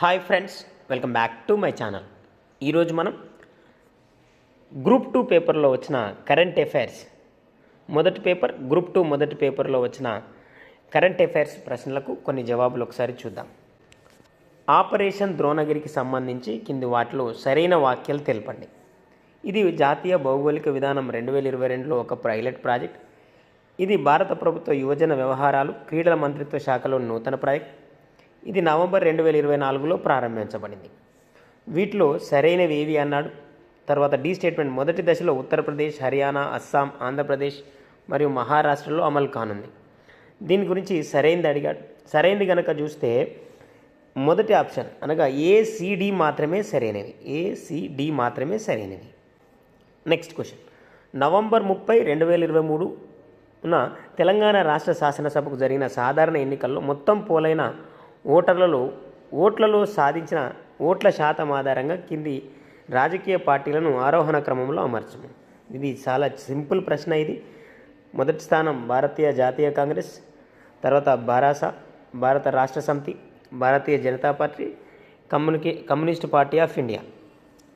Hi friends welcome back to my channel. ఈరోజు మనం group two పేపర్లో వచ్చిన కరెంట్ అఫైర్స్. మొదటి పేపర్ గ్రూప్ టూ మొదటి పేపర్లో వచ్చిన కరెంట్ అఫైర్స్ ప్రశ్నలకు కొన్ని జవాబులు ఒకసారి చూద్దాం. ఆపరేషన్ ద్రోణగిరికి సంబంధించి కింది వాటిలో సరైన వాక్యాలు తెలపండి. ఇది జాతీయ భౌగోళిక విధానం రెండు వేల ఇరవై రెండులో ఒక పైలట్ ప్రాజెక్ట్ ఇది భారత ప్రభుత్వ యువజన వ్యవహారాలు క్రీడల మంత్రిత్వ శాఖలో నూతన ప్రాజెక్ట్ ఇది నవంబర్ రెండు వేల ఇరవై నాలుగులో ప్రారంభించబడింది. వీటిలో సరైనవి ఏవి అన్నాడు? తర్వాత డి స్టేట్మెంట్ మొదటి దశలో ఉత్తరప్రదేశ్ హర్యానా అస్సాం ఆంధ్రప్రదేశ్ మరియు మహారాష్ట్రలో అమలు కానుంది. దీని గురించి సరైనది అడిగాడు. సరైనది కనుక చూస్తే మొదటి ఆప్షన్ అనగా ఏసిడి మాత్రమే సరైనవి. ఏసిడి మాత్రమే సరైనవి. Next question. నవంబర్ ముప్పై రెండు వేల ఇరవై మూడున తెలంగాణ రాష్ట్ర శాసనసభకు జరిగిన సాధారణ ఎన్నికల్లో మొత్తం పోలైన ఓటర్లలో ఓట్లలో సాధించిన ఓట్ల శాతం ఆధారంగా కింది రాజకీయ పార్టీలను ఆరోహణ క్రమంలో అమర్చము ఇది చాలా సింపుల్ ప్రశ్న ఇది. మొదటి స్థానం భారతీయ జాతీయ కాంగ్రెస్ తర్వాత బారాస భారత రాష్ట్ర సమితి భారతీయ జనతా పార్టీ కమ్యూనికే కమ్యూనిస్ట్ పార్టీ ఆఫ్ ఇండియా.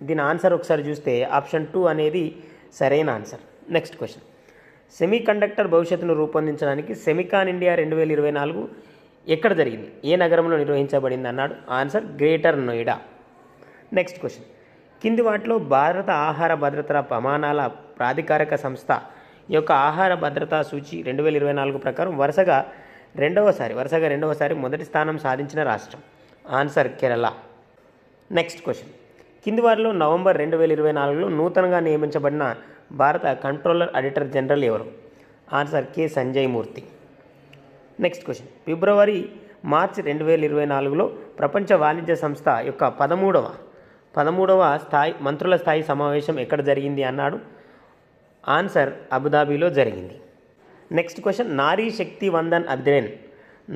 దీని ఆన్సర్ ఒకసారి చూస్తే ఆప్షన్ టూ అనేది సరైన answer. Next question. Semi conductor భవిష్యత్తును రూపొందించడానికి సెమికాన్ ఇండియా రెండు వేల ఇరవై నాలుగు ఎక్కడ జరిగింది? ఏ నగరంలో నిర్వహించబడింది అన్నాడు? Answer greater Noida. Next question. కింది వాటిలో భారత ఆహార భద్రతల ప్రమాణాల ప్రాధికారక సంస్థ యొక్క ఆహార భద్రతా సూచి రెండు వేల ఇరవై నాలుగు ప్రకారం వరుసగా రెండవసారి వరుసగా రెండవసారి మొదటి స్థానం సాధించిన రాష్ట్రం. ఆన్సర్ కేరళ. Next question. కింది వారిలో నవంబర్ రెండు వేల ఇరవై నాలుగులో నూతనంగా నియమించబడిన భారత కంట్రోలర్ ఆడిటర్ జనరల్ ఎవరు? Answer K. Sanjay Murthy. Next question ఫిబ్రవరి మార్చి రెండు వేల ఇరవై నాలుగులో ప్రపంచ వాణిజ్య సంస్థ యొక్క పదమూడవ పదమూడవ స్థాయి మంత్రుల స్థాయి సమావేశం ఎక్కడ జరిగింది అన్నాడు? ఆన్సర్ అబుదాబీలో జరిగింది. నెక్స్ట్ క్వశ్చన్ నారీ శక్తి వందన్ అధినయన్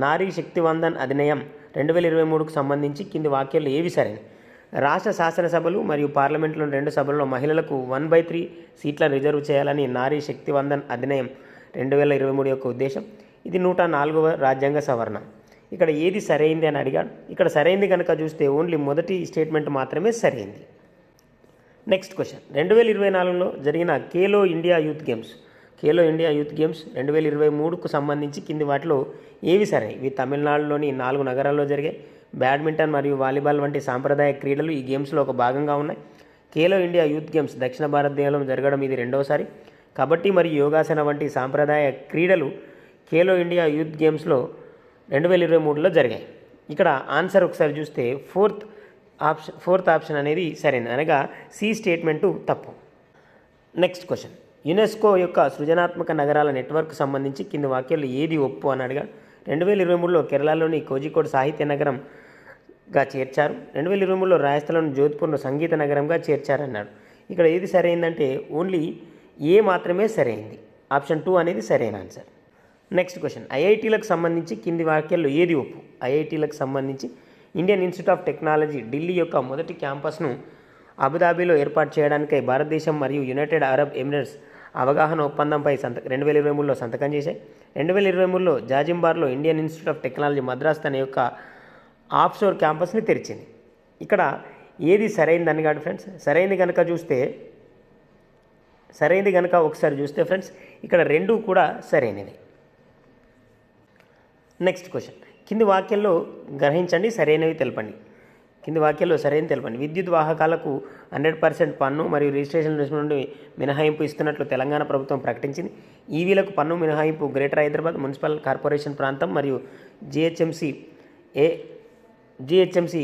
నారీ శక్తి వందన్ అధినయం రెండు వేల ఇరవై మూడుకు సంబంధించి కింది వాక్యాలు ఏవి సరైన రాష్ట్ర శాసనసభలు మరియు పార్లమెంట్లోని రెండు సభల్లో మహిళలకు వన్ బై త్రీ సీట్ల రిజర్వ్ చేయాలని నారీ శక్తి వందన్ అధినయం రెండు వేల ఇరవై మూడు యొక్క ఉద్దేశం. ఇది నూట నాలుగవ రాజ్యాంగ సవరణ. ఇక్కడ ఏది సరైంది అని అడిగాడు. ఇక్కడ సరైంది కనుక చూస్తే ఓన్లీ మొదటి స్టేట్మెంట్ మాత్రమే సరైంది. నెక్స్ట్ క్వశ్చన్ రెండు వేల ఇరవై నాలుగులో జరిగిన Khelo India youth games. Khelo India youth games రెండు వేల ఇరవై మూడుకు సంబంధించి కింది వాటిలో ఏవి సరే ఇవి తమిళనాడులోని నాలుగు నగరాల్లో జరిగాయి. బ్యాడ్మింటన్ మరియు వాలీబాల్ వంటి సాంప్రదాయ క్రీడలు ఈ గేమ్స్లో ఒక భాగంగా ఉన్నాయి. ఖేలో ఇండియా యూత్ గేమ్స్ దక్షిణ భారతదేశంలో జరగడం ఇది రెండవసారి. కబడ్డీ మరియు యోగాసన వంటి సాంప్రదాయ క్రీడలు ఖేలో ఇండియా యూత్ గేమ్స్లో రెండు వేల ఇరవై మూడులో జరిగాయి. ఇక్కడ ఆన్సర్ ఒకసారి చూస్తే ఫోర్త్ ఆప్షన్ ఫోర్త్ ఆప్షన్ అనేది సరైనది. అనగా సి స్టేట్మెంటు తప్పు. Next question. యునెస్కో యొక్క సృజనాత్మక నగరాల నెట్వర్క్ సంబంధించి కింది వాక్యాలు ఏది ఒప్పు అని అడిగాడు రెండు వేల ఇరవై మూడులో కేరళలోని కోజికోడ్ సాహిత్య నగరంగా చేర్చారు. రెండు వేల ఇరవై మూడులో రాజస్థాన్లోని జోధ్పూర్ను సంగీత నగరంగా చేర్చారన్నాడు. ఇక్కడ ఏది సరైందంటే ఓన్లీ ఏ మాత్రమే సరైంది. ఆప్షన్ టూ అనేది సరైన ఆన్సర్. నెక్స్ట్ క్వశ్చన్ ఐఐటీలకు సంబంధించి కింది వాక్యాల్లో ఏది ఒప్పు? ఐఐటీలకు సంబంధించి Indian Institute of Technology Delhi యొక్క మొదటి క్యాంపస్ను అబుదాబీలో ఏర్పాటు చేయడానికై భారతదేశం మరియు యునైటెడ్ అరబ్ ఎమిరేట్స్ అవగాహన ఒప్పందంపై సంత రెండు వేల ఇరవై మూడులో సంతకం చేశాయి. రెండు వేల ఇరవై మూడులో జాజింబార్లో Indian Institute of Technology Madras తన యొక్క ఆఫ్షోర్ క్యాంపస్ని తెరిచింది. ఇక్కడ ఏది సరైనది అని కాదు ఫ్రెండ్స్. సరైనది కనుక చూస్తే సరైనది కనుక ఒకసారి చూస్తే ఫ్రెండ్స్ ఇక్కడ రెండు కూడా సరైనది నెక్స్ట్ క్వశ్చన్ కింది వాక్యంలో గ్రహించండి సరైనవి తెలపండి. కింది వాక్యంలో సరైన తెలపండి. విద్యుత్ వాహకాలకు హండ్రెడ్ పర్సెంట్ పన్ను మరియు రిజిస్ట్రేషన్ రుసుము నుండి మినహాయింపు ఇస్తున్నట్లు తెలంగాణ ప్రభుత్వం ప్రకటించింది. ఈవీలకు పన్ను మినహాయింపు గ్రేటర్ హైదరాబాద్ మున్సిపల్ కార్పొరేషన్ ప్రాంతం మరియు జిహెచ్ఎంసి ఏ జిహెచ్ఎంసి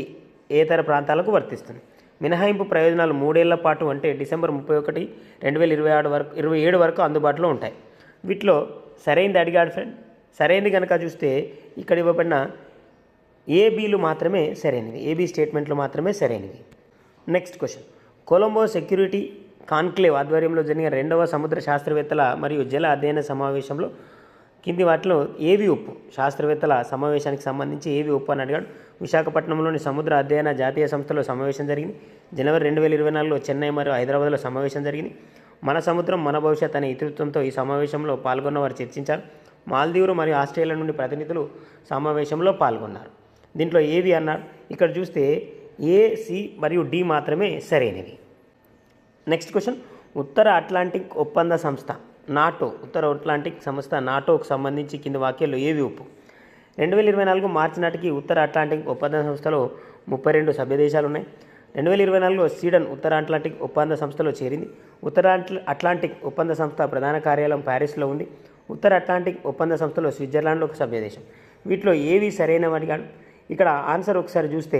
ఏతర ప్రాంతాలకు వర్తిస్తుంది. మినహాయింపు ప్రయోజనాలు మూడేళ్ళ పాటు అంటే డిసెంబర్ ముప్పై ఒకటి రెండు వేల ఇరవై ఆరు వరకు ఇరవై ఏడు వరకు అందుబాటులో ఉంటాయి. వీటిలో సరైనది అడిగాడు ఫ్రెండ్ సరైనది కనుక చూస్తే ఇక్కడ ఇవ్వబడిన ఏబీలు మాత్రమే సరైనవి. ఏబీ స్టేట్మెంట్లు మాత్రమే సరైనవి. Next question Colombo security conclave ఆధ్వర్యంలో జరిగిన రెండవ సముద్ర శాస్త్రవేత్తల మరియు జల అధ్యయన సమావేశంలో కింది వాటిలో ఏవి ఉప్పు? శాస్త్రవేత్తల సమావేశానికి సంబంధించి ఏవి ఉప్పు అని అడిగాడు. విశాఖపట్నంలోని సముద్ర అధ్యయన జాతీయ సంస్థలో సమావేశం జరిగింది. జనవరి రెండు వేల ఇరవై నాలుగులో చెన్నై మరియు హైదరాబాద్లో సమావేశం జరిగింది. మన సముద్రం మన భవిష్యత్ అనే ఇతివృత్తంతో ఈ సమావేశంలో పాల్గొన్న వారు చర్చించారు. మాల్దీవులు మరియు ఆస్ట్రేలియా నుండి ప్రతినిధులు సమావేశంలో పాల్గొన్నారు. దీంట్లో ఏవి అన్నాడు. ఇక్కడ చూస్తే ఏ సి మరియు డి మాత్రమే సరైనవి. నెక్స్ట్ క్వశ్చన్ ఉత్తర అట్లాంటిక్ ఒప్పంద సంస్థ నాటో. ఉత్తర అట్లాంటిక్ సంస్థ నాటోకు సంబంధించి కింది వాక్యాలు ఏవి ఒప్పు? రెండు వేల ఇరవై నాలుగు మార్చి నాటికి ఉత్తర అట్లాంటిక్ ఒప్పంద సంస్థలో ముప్పై రెండు సభ్య దేశాలు ఉన్నాయి. రెండు వేల ఇరవై నాలుగులో స్వీడన్ ఉత్తర అట్లాంటిక్ ఒప్పంద సంస్థలో చేరింది. ఉత్తర అట్లాంటిక్ ఒప్పంద సంస్థ ప్రధాన కార్యాలయం ప్యారిస్లో ఉంది. ఉత్తర అట్లాంటిక్ ఒప్పంద సంస్థలో స్విట్జర్లాండ్లో ఒక సభ్యదేశం వీటిలో ఏవి సరైనవి అడిగాడు ఇక్కడ ఆన్సర్ ఒకసారి చూస్తే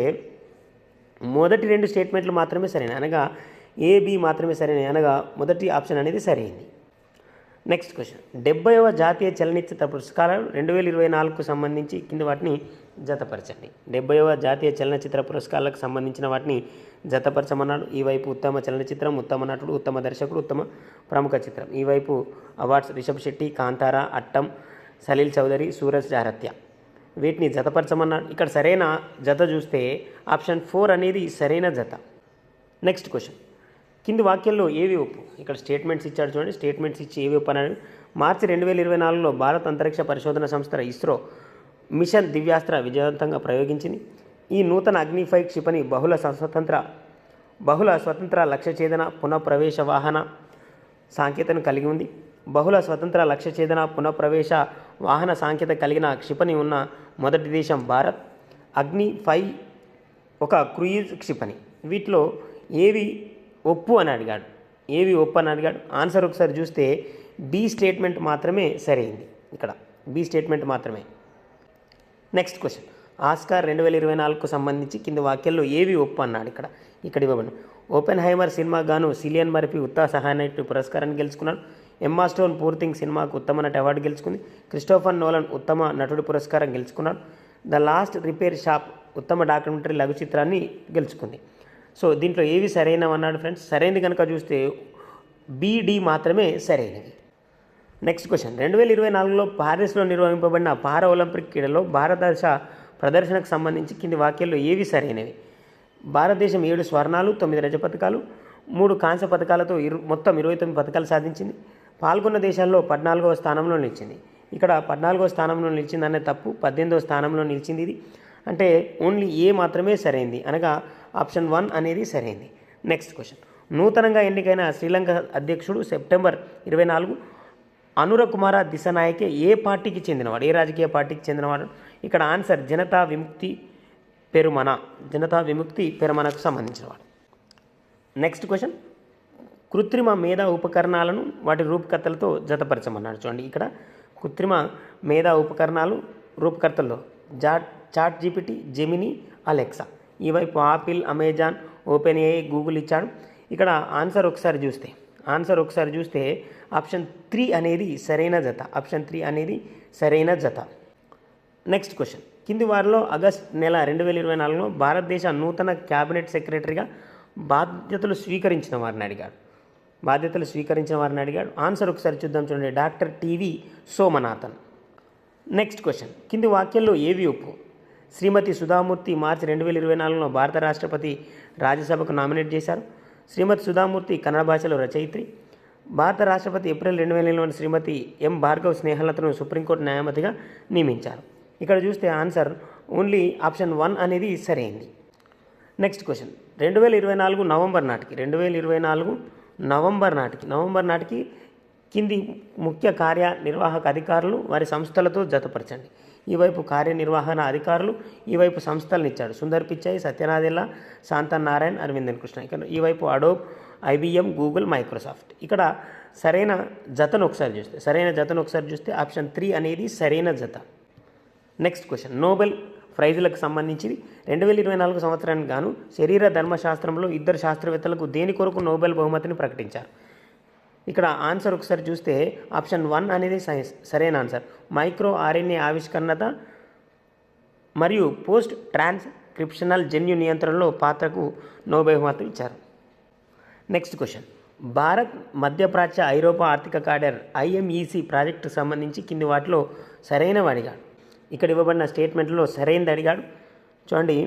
మొదటి రెండు స్టేట్మెంట్లు మాత్రమే సరైన అనగా ఏబి మాత్రమే సరైన అనగా మొదటి ఆప్షన్ అనేది సరైంది. నెక్స్ట్ క్వశ్చన్ డెబ్బైవ జాతీయ చలనచిత్ర పురస్కారాలు రెండు వేల ఇరవై నాలుగుకు సంబంధించి కింద వాటిని జతపరచండి. డెబ్బైవ జాతీయ చలనచిత్ర పురస్కారాలకు సంబంధించిన వాటిని జతపరచమన్నాడు. ఈ వైపు ఉత్తమ చలనచిత్రం ఉత్తమ నటుడు ఉత్తమ దర్శకుడు ఉత్తమ ప్రముఖ చిత్రం. ఈ వైపు అవార్డ్స్ రిషబ్ శెట్టి కాంతారా అట్టం సలీల్ చౌదరి సూరజ్ జారత్య. వీటిని జతపరచమన్నాడు. ఇక్కడ సరైన జత చూస్తే ఆప్షన్ ఫోర్ అనేది సరైన జత. నెక్స్ట్ క్వశ్చన్ కింది వాక్యంలో ఏవి ఒప్పు? ఇక్కడ స్టేట్మెంట్స్ ఇచ్చాడు చూడండి. స్టేట్మెంట్స్ ఇచ్చి ఏవి ఒప్పు అని మార్చి రెండు వేల ఇరవై నాలుగులో భారత అంతరిక్ష పరిశోధన సంస్థ ఇస్రో మిషన్ దివ్యాస్త్ర విజయవంతంగా ప్రయోగించింది. ఈ నూతన అగ్నిఫై క్షిపణి బహుళ స్వతంత్ర బహుళ స్వతంత్ర లక్ష్య ఛేదన పునఃప్రవేశ వాహన సాంకేతను కలిగి ఉంది. బహుళ స్వతంత్ర లక్ష్య ఛేదన పునఃప్రవేశ వాహన సాంకేత కలిగిన క్షిపణి ఉన్న మొదటి దేశం భారత్. అగ్ని ఫైవ్ ఒక క్రూయిజ్ క్షిపణి. వీటిలో ఏవి ఒప్పు అని అడిగాడు. ఏవి ఒప్పు అని అడిగాడు? ఆన్సర్ ఒకసారి చూస్తే బి స్టేట్మెంట్ మాత్రమే సరైంది. ఇక్కడ బి స్టేట్మెంట్ మాత్రమే. Next question. ఆస్కార్ రెండు వేల ఇరవై నాలుగుకు సంబంధించి కింది వాక్యాల్లో ఏవి ఒప్పు అన్నాడు ఇక్కడ? ఇక్కడ ఇవ్వబడి ఓపెన్ హైమర్ సినిమా గాను సిలియన్ మర్ఫీ ఉత్తా సహాయనటి పురస్కారాన్ని గెలుచుకున్నాడు. ఎమ్మా స్టోన్ పూర్తింగ్ సినిమాకు ఉత్తమ నటి అవార్డు గెలుచుకుంది. క్రిస్టోఫర్ నోలన్ ఉత్తమ నటుడు పురస్కారం గెలుచుకున్నాడు. ద లాస్ట్ రిపేర్ షాప్ ఉత్తమ డాక్యుమెంటరీ లఘు చిత్రాన్ని గెలుచుకుంది. సో దీంట్లో ఏవి సరైనవి అన్నాడు ఫ్రెండ్స్? సరైనది కనుక చూస్తే బీడీ మాత్రమే సరైనవి నెక్స్ట్ క్వశ్చన్ రెండు వేల ఇరవై నాలుగులో పారిస్లో నిర్వహింపబడిన పారా ఒలింపిక్ క్రీడలో భారతదేశ ప్రదర్శనకు సంబంధించి కింది వాక్యాల్లో ఏవి సరైనవి? భారతదేశం ఏడు స్వర్ణాలు తొమ్మిది రజ పథకాలు మూడు కాంస్య పథకాలతో ఇరు మొత్తం ఇరవై తొమ్మిది పథకాలు సాధించింది. పాల్గొన్న దేశాల్లో పద్నాలుగవ స్థానంలో నిలిచింది. ఇక్కడ పద్నాలుగవ స్థానంలో నిలిచింది అనే తప్పు పద్దెనిమిదవ స్థానంలో నిలిచింది ఇది. అంటే ఓన్లీ ఏ మాత్రమే సరైంది. అనగా ఆప్షన్ వన్ అనేది సరైంది. Next question. నూతనంగా ఎన్నికైన శ్రీలంక అధ్యక్షుడు సెప్టెంబర్ ఇరవై నాలుగు అనుర కుమార దిశనాయకే ఏ పార్టీకి చెందినవాడు? ఏ రాజకీయ పార్టీకి చెందినవాడు? ఇక్కడ ఆన్సర్ జనతా విముక్తి పెరుమన జనతా విముక్తి పెరుమనకు సంబంధించినవాడు. Next question. కృత్రిమ మేధా ఉపకరణాలను వాటి రూపకర్తలతో జతపరచమన్నాడు. చూడండి ఇక్కడ కృత్రిమ మేధా ఉపకరణాలు రూపకర్తల్లో. Jat chat GPT Gemini Alexa. ఈవైపు Apple Amazon open AI Google ఇచ్చాడు. ఇక్కడ ఆన్సర్ ఒకసారి చూస్తే ఆన్సర్ ఒకసారి చూస్తే ఆప్షన్ త్రీ అనేది సరైన జత ఆప్షన్ త్రీ అనేది సరైన జత. Next question. కింది వారిలో ఆగస్ట్ నెల రెండు వేల ఇరవై నాలుగులో భారతదేశ నూతన క్యాబినెట్ సెక్రటరీగా బాధ్యతలు స్వీకరించిన వారిని అడిగాడు. బాధ్యతలు స్వీకరించిన వారిని అడిగాడు. ఆన్సర్ ఒకసారి చూద్దాం చూడండి. Doctor TV Somanathan. Next question. కింది వాక్యంలో ఏవి ఒప్పు? శ్రీమతి సుధామూర్తి మార్చి రెండు వేల ఇరవై నాలుగులో భారత రాష్ట్రపతి రాజ్యసభకు నామినేట్ చేశారు. శ్రీమతి సుధామూర్తి కన్నడ భాషలో రచయిత్రి. భారత రాష్ట్రపతి ఏప్రిల్ రెండు వేల ఎనిమిదిలో శ్రీమతి ఎం భార్గవ్ స్నేహలతను సుప్రీంకోర్టు న్యాయమతిగా నియమించారు. ఇక్కడ చూస్తే ఆన్సర్ ఓన్లీ ఆప్షన్ వన్ అనేది సరైంది. Next question. రెండు వేల ఇరవై నాలుగు నవంబర్ నాటికి రెండు వేల ఇరవై నాలుగు నవంబర్ నాటికి నవంబర్ నాటికి కింది ముఖ్య కార్యనిర్వాహక అధికారులు వారి సంస్థలతో జతపరచండి. ఈ వైపు కార్యనిర్వహణ అధికారులు ఈ వైపు సంస్థలను ఇచ్చాడు సుందర్ పిచ్చాయి సత్యనాథెల్లా శాంతన్ నారాయణ అరవిందన్ కృష్ణ. ఇక్కడ ఈ వైపు అడోబ్ ఐబిఎం గూగుల్ మైక్రోసాఫ్ట్. ఇక్కడ సరైన జతను ఒకసారి చూస్తే సరైన జతను ఒకసారి చూస్తే ఆప్షన్ త్రీ అనేది సరైన జత. Next question. నోబెల్ ప్రైజులకు సంబంధించి రెండు వేల ఇరవై నాలుగు సంవత్సరానికి గాను శరీర ధర్మశాస్త్రంలో ఇద్దరు శాస్త్రవేత్తలకు దేని కొరకు నోబెల్ బహుమతిని ప్రకటించారు? ఇక్కడ ఆన్సర్ ఒకసారి చూస్తే ఆప్షన్ వన్ అనేది సైన్స్ సరైన ఆన్సర్. మైక్రో ఆర్ఎన్ఏ ఆవిష్కరణత మరియు పోస్ట్ ట్రాన్స్క్రిప్షనల్ జన్యు నియంత్రణలో పాత్రకు నోబెల్ బహుమతులు ఇచ్చారు. Next question. భారత్ మధ్యప్రాచ్య ఐరోపా ఆర్థిక కార్డర్ ఐఎంఈసి ప్రాజెక్టుకు సంబంధించి కింది వాటిలో సరైనవి అడిగాడు ఇక్కడ ఇవ్వబడిన స్టేట్మెంట్లో సరైనది అడిగాడు. చూడండి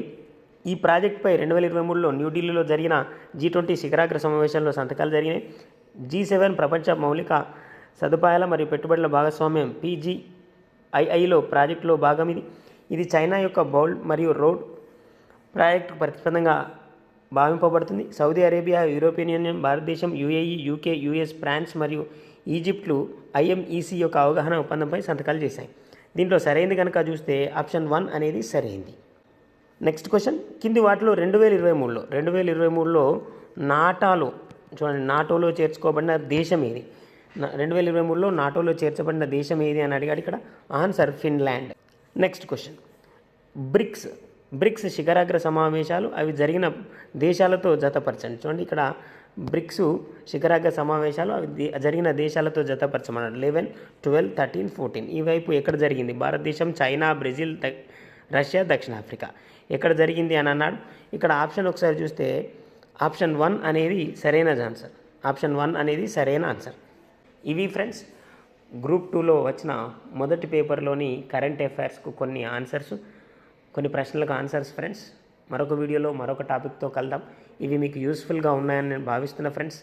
ఈ ప్రాజెక్టుపై రెండు వేల ఇరవై మూడులో న్యూఢిల్లీలో జరిగిన జీ ట్వంటీ శిఖరాగ్ర సమావేశంలో సంతకాలు జరిగినాయి. జీ సెవెన్ ప్రపంచ మౌలిక సదుపాయాల మరియు పెట్టుబడుల భాగస్వామ్యం పీజీఐఐలో ప్రాజెక్టులో భాగం ఇది. ఇది చైనా యొక్క బౌల్డ్ మరియు రోడ్ ప్రాజెక్టు ప్రతిస్పందంగా భావింపబడుతుంది. సౌదీ అరేబియా యూరోపియన్ యూనియన్ భారతదేశం యుఏఈ యూకే యుఎస్ ఫ్రాన్స్ మరియు ఈజిప్ట్లు ఐఎంఈసీ యొక్క అవగాహన ఒప్పందంపై సంతకాలు చేశాయి. దీంట్లో సరైనది కనుక చూస్తే ఆప్షన్ వన్ అనేది సరైంది. Next question. కింది వాటిలో రెండు వేల ఇరవై మూడులో రెండు వేల ఇరవై మూడులో నాటాలో చూడండి నాటోలో చేర్చుకోబడిన దేశం ఏది? నా- రెండు వేల ఇరవై మూడులో నాటోలో చేర్చబడిన దేశం ఏది అని అడిగాడు ఇక్కడ? Answer Finland. Next question BRICS. BRICS శిఖరాగ్ర సమావేశాలు అవి జరిగిన దేశాలతో జతపరచండి. చూడండి ఇక్కడ బ్రిక్స్ శిఖరాగ్ర సమావేశాలు అవి దే- జరిగిన దేశాలతో జతపరచమన్నాడు. Eleven twelve thirteen fourteen. ఈ వైపు ఎక్కడ జరిగింది? భారతదేశం చైనా బ్రెజిల్ రష్యా దక్షిణాఫ్రికా. ఎక్కడ జరిగింది అని అన్నాడు? ఇక్కడ ఆప్షన్ ఒకసారి చూస్తే ఆప్షన్ వన్ అనేది సరైన ఆన్సర్. ఆప్షన్ వన్ అనేది సరైన ఆన్సర్. ఇవి ఫ్రెండ్స్ గ్రూప్ టూలో వచ్చిన మొదటి పేపర్లోని కరెంట్ అఫైర్స్కు కొన్ని ఆన్సర్స్ కొన్ని ప్రశ్నలకు ఆన్సర్స్ ఫ్రెండ్స్. మరొక వీడియోలో మరొక టాపిక్తో కలుద్దాం. ఇవి మీకు యూస్ఫుల్గా ఉన్నాయని నేను భావిస్తున్నా ఫ్రెండ్స్.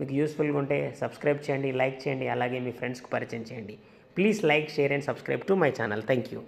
మీకు యూస్ఫుల్గా ఉంటే సబ్స్క్రైబ్ చేయండి లైక్ చేయండి అలాగే మీ ఫ్రెండ్స్కి పరిచయం చేయండి. Please like share and subscribe to my channel. Thank you.